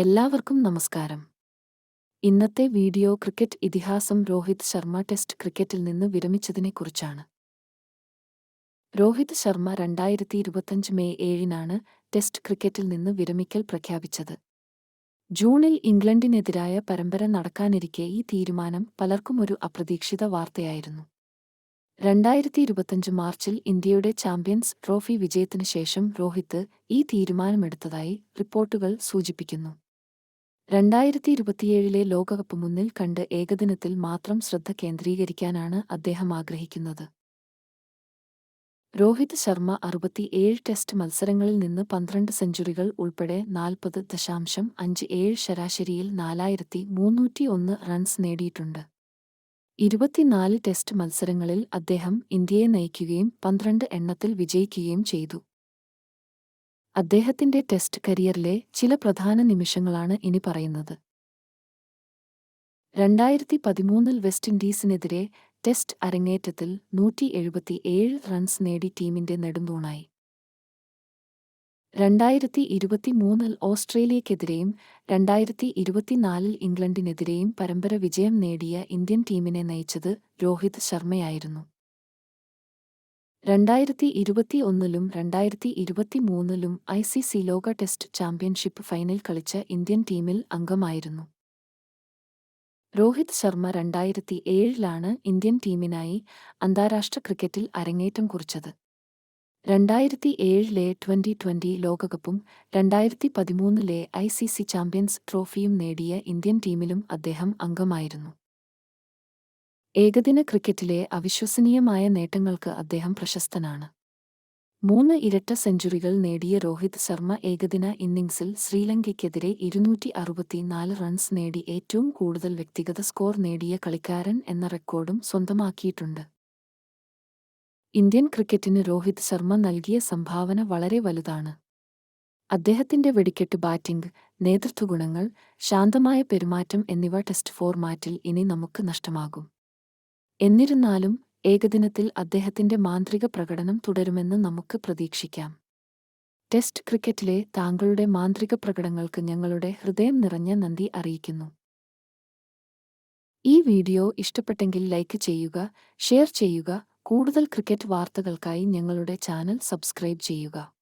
എല്ലാവർക്കും നമസ്കാരം. ഇന്നത്തെ വീഡിയോ ക്രിക്കറ്റ് ഇതിഹാസം രോഹിത് ശർമ്മ ടെസ്റ്റ് ക്രിക്കറ്റിൽ നിന്ന് വിരമിച്ചതിനെക്കുറിച്ചാണ്. രോഹിത് ശർമ്മ രണ്ടായിരത്തി ഇരുപത്തഞ്ച് മെയ് ഏഴിനാണ് ടെസ്റ്റ് ക്രിക്കറ്റിൽ നിന്ന് വിരമിക്കൽ പ്രഖ്യാപിച്ചത്. ജൂണിൽ ഇംഗ്ലണ്ടിനെതിരായ പരമ്പര നടക്കാനിരിക്കെ ഈ തീരുമാനം പലർക്കും ഒരു അപ്രതീക്ഷിത വാർത്തയായിരുന്നു. രണ്ടായിരത്തി ഇരുപത്തഞ്ച് മാർച്ചിൽ ഇന്ത്യയുടെ ചാമ്പ്യൻസ് ട്രോഫി വിജയത്തിനു ശേഷം രോഹിത് ഈ തീരുമാനമെടുത്തതായി റിപ്പോർട്ടുകൾ സൂചിപ്പിക്കുന്നു. രണ്ടായിരത്തി ഇരുപത്തിയേഴിലെ ലോകകപ്പ് മുന്നിൽ കണ്ട് ഏകദിനത്തിൽ മാത്രം ശ്രദ്ധ കേന്ദ്രീകരിക്കാനാണ് അദ്ദേഹം ആഗ്രഹിക്കുന്നത്. രോഹിത് ശർമ്മ അറുപത്തിയേഴ് ടെസ്റ്റ് മത്സരങ്ങളിൽ നിന്ന് പന്ത്രണ്ട് സെഞ്ചുറികൾ ഉൾപ്പെടെ നാൽപ്പത് ദശാംശം അഞ്ച് ഏഴ് ശരാശരിയിൽ നാലായിരത്തി മുന്നൂറ്റി ഒന്ന് റൺസ് നേടിയിട്ടുണ്ട്. ഇരുപത്തിനാല് ടെസ്റ്റ് മത്സരങ്ങളിൽ അദ്ദേഹം ഇന്ത്യയെ നയിക്കുകയും പന്ത്രണ്ട് എണ്ണത്തിൽ വിജയിക്കുകയും ചെയ്തു. അദ്ദേഹത്തിന്റെ ടെസ്റ്റ് കരിയറിലെ ചില പ്രധാന നിമിഷങ്ങളാണ് ഇനി പറയുന്നത്. രണ്ടായിരത്തി പതിമൂന്നിൽ വെസ്റ്റ് ഇൻഡീസിനെതിരെ ടെസ്റ്റ് അരങ്ങേറ്റത്തിൽ നൂറ്റി എഴുപത്തിയേഴ് റൺസ് നേടി ടീമിന്റെ നെടുന്തൂണായി. രണ്ടായിരത്തി ഇരുപത്തിമൂന്നിൽ ഓസ്ട്രേലിയക്കെതിരെയും രണ്ടായിരത്തി ഇരുപത്തിനാലിൽ ഇംഗ്ലണ്ടിനെതിരെയും പരമ്പര വിജയം നേടിയ ഇന്ത്യൻ ടീമിനെ നയിച്ചത് രോഹിത് ശർമ്മയായിരുന്നു. രണ്ടായിരത്തി ഇരുപത്തി ഒന്നിലും രണ്ടായിരത്തി ഇരുപത്തി മൂന്നിലും ഐ സി സി ലോക ടെസ്റ്റ് ചാമ്പ്യൻഷിപ്പ് ഫൈനൽ കളിച്ച ഇന്ത്യൻ ടീമിൽ അംഗമായിരുന്നു. രോഹിത് ശർമ്മ രണ്ടായിരത്തി ഏഴിലാണ് ഇന്ത്യൻ ടീമിനായി അന്താരാഷ്ട്ര ക്രിക്കറ്റിൽ അരങ്ങേറ്റം കുറിച്ചത്. രണ്ടായിരത്തി ഏഴിലെ ട്വന്റി ട്വന്റി ലോകകപ്പും രണ്ടായിരത്തി പതിമൂന്നിലെ ഐ സി സി ചാമ്പ്യൻസ് ട്രോഫിയും നേടിയ ഇന്ത്യൻ ടീമിലും അദ്ദേഹം അംഗമായിരുന്നു. ഏകദിന ക്രിക്കറ്റിലെ അവിശ്വസനീയമായ നേട്ടങ്ങൾക്ക് അദ്ദേഹം പ്രശസ്തനാണ്. മൂന്ന് ഇരട്ട സെഞ്ചുറികൾ നേടിയ രോഹിത് ശർമ്മ ഏകദിന ഇന്നിംഗ്സിൽ ശ്രീലങ്കയ്ക്കെതിരെ ഇരുന്നൂറ്റി അറുപത്തിനാല് റൺസ് നേടി ഏറ്റവും കൂടുതൽ വ്യക്തിഗത സ്കോർ നേടിയ കളിക്കാരൻ എന്ന റെക്കോർഡും സ്വന്തമാക്കിയിട്ടുണ്ട്. ഇന്ത്യൻ ക്രിക്കറ്റിന് രോഹിത് ശർമ്മ നൽകിയ സംഭാവന വളരെ വലുതാണ്. അദ്ദേഹത്തിന്റെ വെടിക്കെട്ട് ബാറ്റിംഗ് നേതൃത്വഗുണങ്ങൾ ശാന്തമായ പെരുമാറ്റം എന്നിവ ടെസ്റ്റ് ഫോർമാറ്റിൽ ഇനി നമുക്ക് നഷ്ടമാകും. എന്നിരുന്നാലും ഏകദിനത്തിൽ അദ്ദേഹത്തിന്റെ മാന്ത്രിക പ്രകടനം തുടരുമെന്ന് നമുക്ക് പ്രതീക്ഷിക്കാം. ടെസ്റ്റ് ക്രിക്കറ്റിലെ താങ്കളുടെ മാന്ത്രിക പ്രകടനങ്ങൾക്ക് ഞങ്ങളുടെ ഹൃദയം നിറഞ്ഞ നന്ദി അറിയിക്കുന്നു. ഈ വീഡിയോ ഇഷ്ടപ്പെട്ടെങ്കിൽ ലൈക്ക് ചെയ്യുക ഷെയർ ചെയ്യുക കൂടുതൽ ക്രിക്കറ്റ് വാർത്തകൾക്കായി ഞങ്ങളുടെ ചാനൽ സബ്സ്ക്രൈബ് ചെയ്യുക.